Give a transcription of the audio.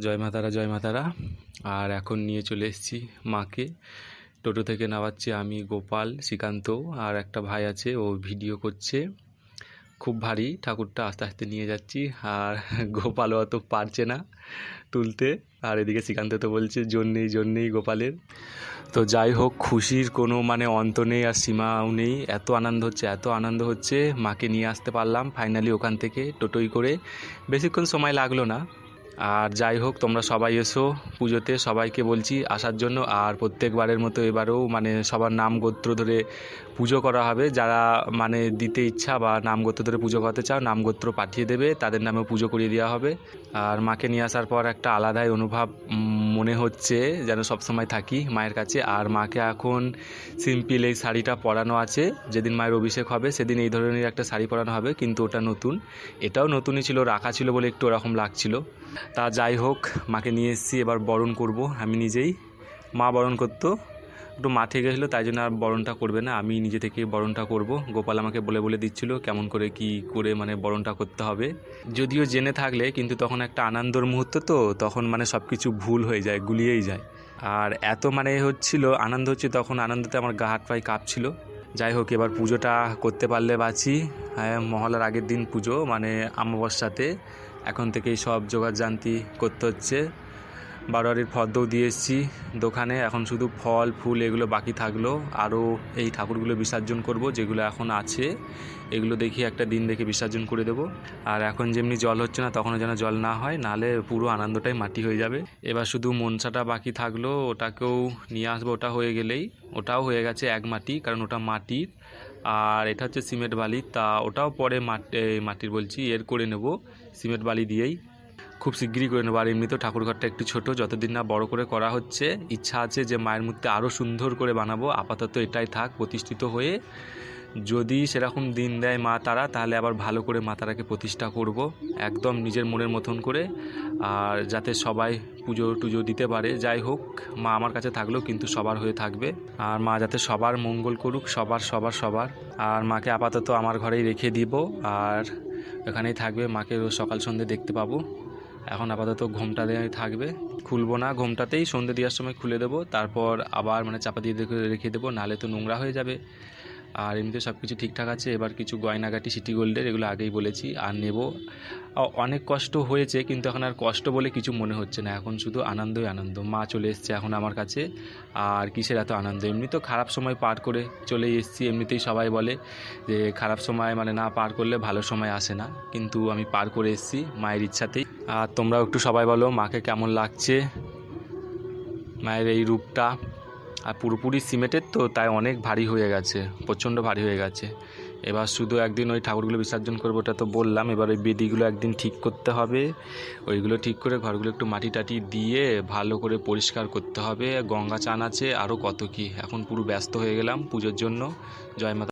জয় মাতারা জয় মাতারা আর এখন নিয়ে চলে এসেছি মাকে। টোটো থেকে নামাচ্ছি আমি, গোপাল, শ্রীকান্ত আর একটা ভাই আছে, ও ভিডিও করছে। খুব ভারী, ঠাকুরটা আস্তে আস্তে নিয়ে যাচ্ছি। আর গোপালও অত পারছে না তুলতে। আর এদিকে শ্রীকান্ত তো বলছে জন্যেই জন্যেই গোপালের। তো যাই হোক, খুশির কোনো মানে অন্ত নেই আর সীমাও নেই। এত আনন্দ হচ্ছে, এত আনন্দ হচ্ছে। মাকে নিয়ে আসতে পারলাম। ফাইনালি ওখান থেকে টোটোই করে। বেশিক্ষণ সময় লাগল না। আর যাই হোক, তোমরা সবাই এসো পুজোতে। সবাইকে বলছি, আসার জন্য। আর প্রত্যেকবারের মতো এবারেও মানে সবার নাম গোত্র ধরে পুজো করা হবে। যারা মানে দিতে ইচ্ছা বা নাম গোত্র ধরে পুজো করতে চাও, নাম গোত্র পাঠিয়ে দেবে। তাদের নামে পুজো করিয়ে দেওয়া হবে। আর মাকে নিয়ে আসার পর একটা আলাদাই অনুভব মনে হচ্ছে যেন সবসময় থাকি মায়ের কাছে। আর মাকে এখন সিম্পল এই শাড়িটা পরানো আছে। যেদিন মায়ের অভিষেক হবে, সেদিন এই ধরনের একটা শাড়ি পরানো হবে, কিন্তু ওটা নতুন। এটাও নতুনই ছিল, রাখা ছিল বলে একটু ওরকম লাগছিল। তা যাই হোক, মাকে নিয়ে এসেছি, এবার বরণ করব। আমি নিজেই মা বরণ করতো। একটু মাঠে গেছিল তাই জন্য আর বরণটা করবে না। আমি নিজে থেকে বরণটা করব। গোপাল আমাকে বলে বলে দিচ্ছিল কেমন করে, কি করে মানে বরণটা করতে হবে। যদিও জেনে থাকলে, কিন্তু তখন একটা আনন্দর মুহূর্ত তো, তখন মানে সব কিছু ভুল হয়ে যায়, গুলিয়েই যায়। আর এত মানে হচ্ছিল, আনন্দ হচ্ছে, তখন আনন্দতে আমার গা হাত পায়ে কাঁপছিল। যাই হোক, এবার পুজোটা করতে পারলে বাঁচি। হ্যাঁ মহলার আগের দিন পুজো মানে অমাবস্যাতে। এখন থেকেই সব জোগাড় জান্তি করতে হচ্ছে। বারোয়ারির ফর্দও দিয়ে এসেছি। দোকানে এখন শুধু ফল, ফুল এগুলো বাকি থাকল। আরও এই ঠাকুরগুলো বিসর্জন করব, যেগুলো এখন আছে। এগুলো দেখি একটা দিন দেখে বিসর্জন করে দেবো। আর এখন যেমনি জল হচ্ছে না, তখনও যেন জল না হয় নাহলে পুরো আনন্দটাই মাটি হয়ে যাবে। এবার শুধু মনসাটা বাকি থাকল, ওটাকেও নিয়ে আসব, ওটা হয়ে গেলেই। ওটাও হয়ে গেছে এক মাটি, কারণ ওটা মাটির। আর এটা হচ্ছে সিমেন্ট বালি, তা ওটাও পরে মাটি মাটির বলছি, এর করে নেব। সিমেন্ট বালি দিয়েই। খুব শিগগিরই করে নেব। আর এমনিতেও ঠাকুরঘরটা একটু ছোট, যতদিন না বড় করে করা হচ্ছে, ইচ্ছা আছে যে মায়ের মূর্তি আরও সুন্দর করে বানাবো। আপাতত এটাই থাক, প্রতিষ্ঠিত হয়ে যদি সেরকম দিন দেয় মা তারা, তাহলে আবার ভালো করে মা তারাকে প্রতিষ্ঠা করব, একদম নিজের মনের মতন করে। আর যাতে সবাই পুজো টুজো দিতে পারে, যাই হোক, মা আমার কাছে থাকলেও কিন্তু সবার হয়ে থাকবে। আর মা যাতে সবার মঙ্গল করুক, সবার সবার সবার। আর মাকে আপাতত আমার ঘরেই রেখে দিব। আর এখানেই থাকবে, মাকে রোজ সকাল সন্ধে দেখতে পাবো। এখন আপাতত ঘোমটা দেওয়া থাকবে। খুলবো না, ঘোমটাতেই সন্ধ্যে দেওয়ার সময় খুলে দেবো। তারপর আবার মানে চাপা দিয়ে রেখে- দেবো নাহলে তো নোংরা হয়ে যাবে। আর এমনিতে সব কিছু ঠিকঠাক আছে। এবার কিছু গয়নাগাটি, সিটি গোল্ডের এগুলো আগেই বলেছি, আর নেব। অনেক কষ্ট হয়েছে, কিন্তু এখন আর কষ্ট বলে কিছু মনে হচ্ছে না। এখন শুধু আনন্দই আনন্দ। মা চলে এসছে এখন আমার কাছে, আর কিসের এত আনন্দ? এমনি তো খারাপ সময় পার করে চলে এসেছি। এমনিতেই সবাই বলে যে খারাপ সময় মানে না পার করলে ভালো সময় আসে না। কিন্তু আমি পার করে এসেছি মায়ের ইচ্ছাতেই। আর তোমরাও একটু সবাই বলো, মাকে কেমন লাগছে? মায়ের এই রূপটা। আর পুরোপুরি সিমেন্টের তো তাই অনেক ভারী হয়ে গেছে, প্রচণ্ড ভারী হয়ে গেছে। এবার শুধু একদিন ওই ঠাকুরগুলো বিসর্জন করব ওটা তো বললাম, এবার ওই বেদিগুলো একদিন ঠিক করতে হবে। ওইগুলো ঠিক করে ঘরগুলো একটু মাটি টাটি দিয়ে ভালো করে পরিষ্কার করতে হবে। গঙ্গা চান আছে আরও কত কি, এখন পুরো ব্যস্ত হয়ে গেলাম পুজোর জন্য। জয় মাতা